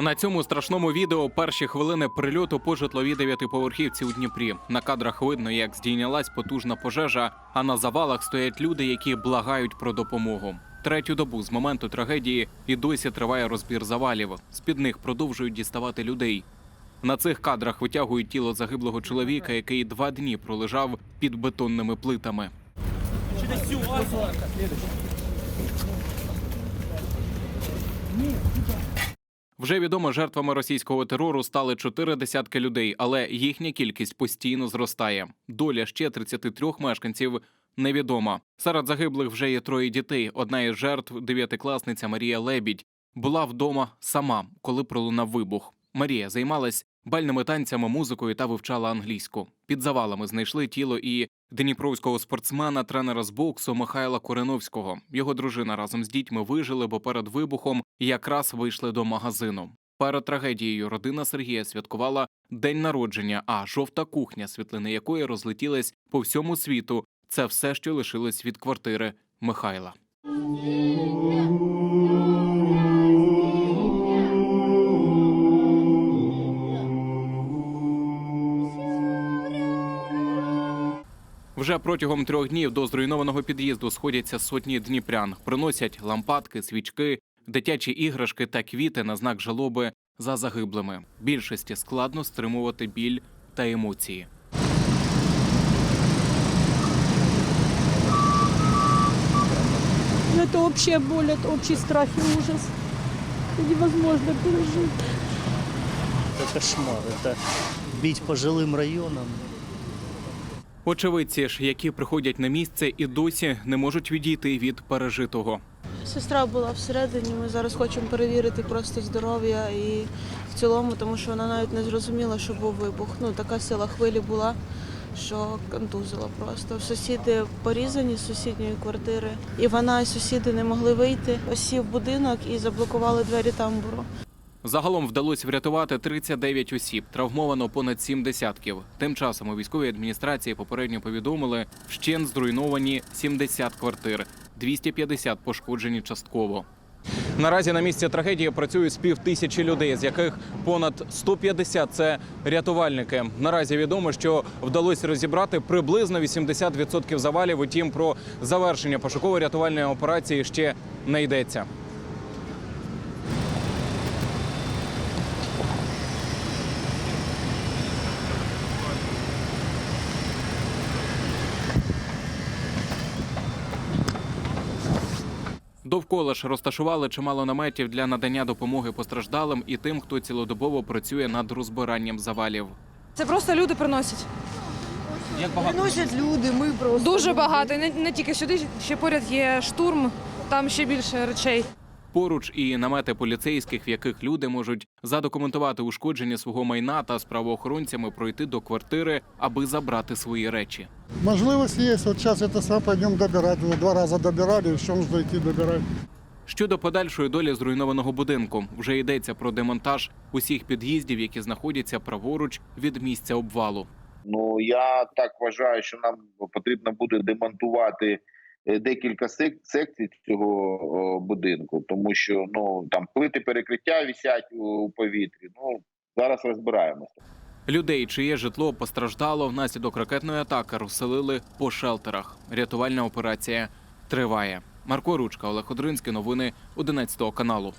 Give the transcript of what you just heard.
На цьому страшному відео перші хвилини прильоту по житловій дев'ятиповерхівці у Дніпрі. На кадрах видно, як здійнялась потужна пожежа, а на завалах стоять люди, які благають про допомогу. Третю добу з моменту трагедії і досі триває розбір завалів. З під них продовжують діставати людей. На цих кадрах витягують тіло загиблого чоловіка, який два дні пролежав під бетонними плитами. Вже відомо, жертвами російського терору стали чотири десятки людей, але їхня кількість постійно зростає. Доля ще 33 мешканців невідома. Серед загиблих вже є троє дітей. Одна із жертв, дев'ятикласниця Марія Лебідь, була вдома сама, коли пролунав вибух. Марія займалась бальними танцями, музикою та вивчала англійську. Під завалами знайшли тіло і дніпровського спортсмена, тренера з боксу Михайла Кореновського. Його дружина разом з дітьми вижили, бо перед вибухом якраз вийшли до магазину. Перед трагедією родина Сергія святкувала день народження, а жовта кухня, світлини якої розлетілись по всьому світу. Це все, що лишилось від квартири Михайла. Вже протягом трьох днів до зруйнованого під'їзду сходяться сотні дніпрян, приносять лампадки, свічки, дитячі іграшки та квіти на знак жалоби за загиблими. Більшості складно стримувати біль та емоції. Ну, это общая боль, это общий страх и ужас. Это невозможно пережить. Это кошмар. Это бить по жилым районам. Очевидці ж, які приходять на місце і досі не можуть відійти від пережитого. Сестра була всередині. Ми зараз хочемо перевірити просто здоров'я і в цілому, тому що вона навіть не зрозуміла, що був вибух. Ну така сила хвилі була, що контузила просто. Сусіди порізані з сусідньої квартири, і вона і сусіди не могли вийти. Осів будинок і заблокували двері тамбуру. Загалом вдалося врятувати 39 осіб, травмовано понад 7 десятків. Тим часом у військовій адміністрації попередньо повідомили, вщент зруйновані 70 квартир, 250 пошкоджені частково. Наразі на місці трагедії працюють з пів тисячі людей, з яких понад 150 – це рятувальники. Наразі відомо, що вдалося розібрати приблизно 80% завалів. Утім, про завершення пошуково-рятувальної операції ще не йдеться. Довкола ж розташували чимало наметів для надання допомоги постраждалим і тим, хто цілодобово працює над розбиранням завалів. Це просто люди приносять. Як багато Приносять люди, ми просто Дуже багато. Не, не тільки сюди, ще поряд є штурм, там ще більше речей. Поруч і намети поліцейських, в яких люди можуть задокументувати ушкодження свого майна та з правоохоронцями пройти до квартири, аби забрати свої речі. Можливість є. От зараз це саме пойдемо добирати. Два рази добирали, ще можна йти добирати. Щодо подальшої долі зруйнованого будинку, вже йдеться про демонтаж усіх під'їздів, які знаходяться праворуч від місця обвалу. Ну я так вважаю, що нам потрібно буде демонтувати декілька сек- секцій цього будинку, тому що ну там плити перекриття вісять у повітрі. Ну зараз розбираємося. Людей, чиє житло постраждало внаслідок ракетної атаки, розселили по шелтерах. Рятувальна операція триває. Марко Ручка, Олег Одринський. Новини 11 каналу.